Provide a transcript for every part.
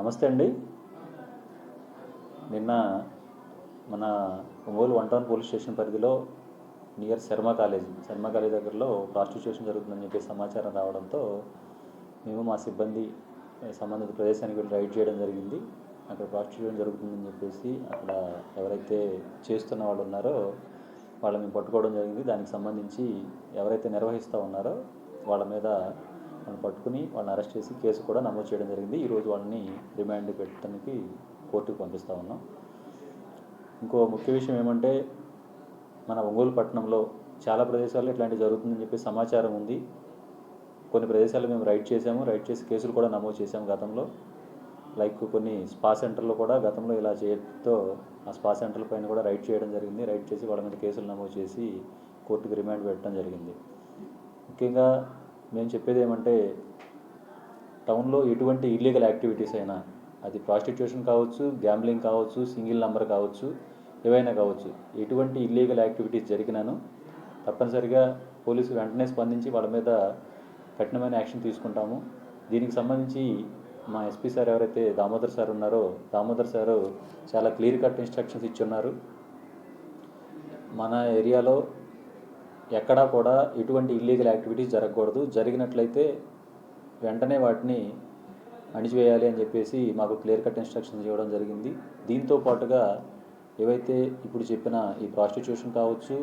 నమస్తే అండి. నిన్న మన Ongole one town police station పరిధిలో near Sharma college Sharma college దగ్గరలో ప్రాస్టిట్యూషన్ జరుగుతుందని చెప్పి సమాచారం రావడంతో మేము మా సిబ్బంది సంబంధిత ప్రదేశానికి వెళ్ళి రైడ్ చేయడం జరిగింది. అక్కడ ప్రాస్టిట్యూషన్ జరుగుతుందని చెప్పేసి అక్కడ ఎవరైతే చేస్తున్న వాళ్ళు ఉన్నారో వాళ్ళని పట్టుకోవడం జరిగింది. దానికి సంబంధించి ఎవరైతే నిర్వహిస్తూ ఉన్నారో వాళ్ళ మీద వాళ్ళని పట్టుకుని వాళ్ళని అరెస్ట్ చేసి కేసు కూడా నమోదు చేయడం జరిగింది. ఈరోజు వాళ్ళని రిమాండ్ పెట్టడానికి కోర్టుకు పంపిస్తూ ఉన్నాం. ఇంకో ముఖ్య విషయం ఏమంటే మన ఒంగోలు పట్టణంలో చాలా ప్రదేశాల్లో ఇట్లాంటివి జరుగుతుందని చెప్పి సమాచారం ఉంది. కొన్ని ప్రదేశాలు మేము రైడ్ చేసాము రైడ్ చేసి కేసులు కూడా నమోదు చేసాము గతంలో. లైక్ కొన్ని స్పా సెంటర్లో కూడా గతంలో ఇలా చేయడంతో ఆ స్పా సెంటర్ల పైన కూడా రైడ్ చేయడం జరిగింది. రైడ్ చేసి వాళ్ళ మీద కేసులు నమోదు చేసి కోర్టుకు రిమాండ్ పెట్టడం జరిగింది. ముఖ్యంగా మేము చెప్పేది ఏమంటే టౌన్లో ఎటువంటి ఇల్లీగల్ యాక్టివిటీస్ అయినా అది ప్రాస్టిట్యూషన్ కావచ్చు గ్యాంబ్లింగ్ కావచ్చు సింగిల్ నంబర్ కావచ్చు ఏవైనా కావచ్చు ఎటువంటి ఇల్లీగల్ యాక్టివిటీస్ జరిగినాను తప్పనిసరిగా పోలీసులు వెంటనే స్పందించి వాళ్ళ మీద కఠినమైన యాక్షన్ తీసుకుంటాము. దీనికి సంబంధించి మా ఎస్పీ సార్ ఎవరైతే దామోదర్ సార్ ఉన్నారో దామోదర్ సారు చాలా క్లియర్ కట్ ఇన్స్ట్రక్షన్స్ ఇచ్చున్నారు మన ఏరియాలో ఎక్కడా కూడా ఎటువంటి ఇల్లీగల్ యాక్టివిటీస్ జరగకూడదు. జరిగినట్లయితే వెంటనే వాటిని అణిచివేయాలి అని చెప్పేసి మాకు క్లియర్ కట్ ఇన్స్ట్రక్షన్స్ ఇవ్వడం జరిగింది. దీంతో పాటుగా ఏవైతే ఇప్పుడు చెప్పిన ఈ ప్రాస్టిట్యూషన్ కావచ్చు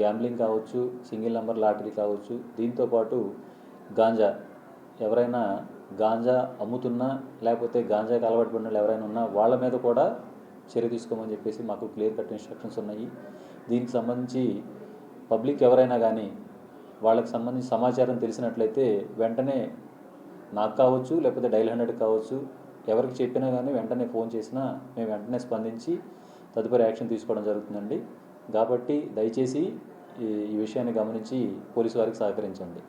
గ్యాంబ్లింగ్ కావచ్చు సింగిల్ నెంబర్ లాటరీ కావచ్చు దీంతో పాటు గాంజా ఎవరైనా గాంజా అమ్ముతున్నా లేకపోతే గాంజాకి అలవాటు పడిన వాళ్ళు ఎవరైనా ఉన్నా వాళ్ళ మీద కూడా చర్య తీసుకోమని చెప్పేసి మాకు క్లియర్ కట్ ఇన్స్ట్రక్షన్స్ ఉన్నాయి. దీనికి సంబంధించి పబ్లిక్ ఎవరైనా కానీ వాళ్ళకి సంబంధించి సమాచారం తెలిసినట్లయితే వెంటనే నాకు కావచ్చు లేకపోతే డైల్ హండ్రెడ్ కావచ్చు ఎవరికి చెప్పినా కానీ వెంటనే ఫోన్ చేసినా మేము వెంటనే స్పందించి తదుపరి యాక్షన్ తీసుకోవడం జరుగుతుందండి. కాబట్టి దయచేసి ఈ ఈ విషయాన్ని గమనించి పోలీసు వారికి సహకరించండి.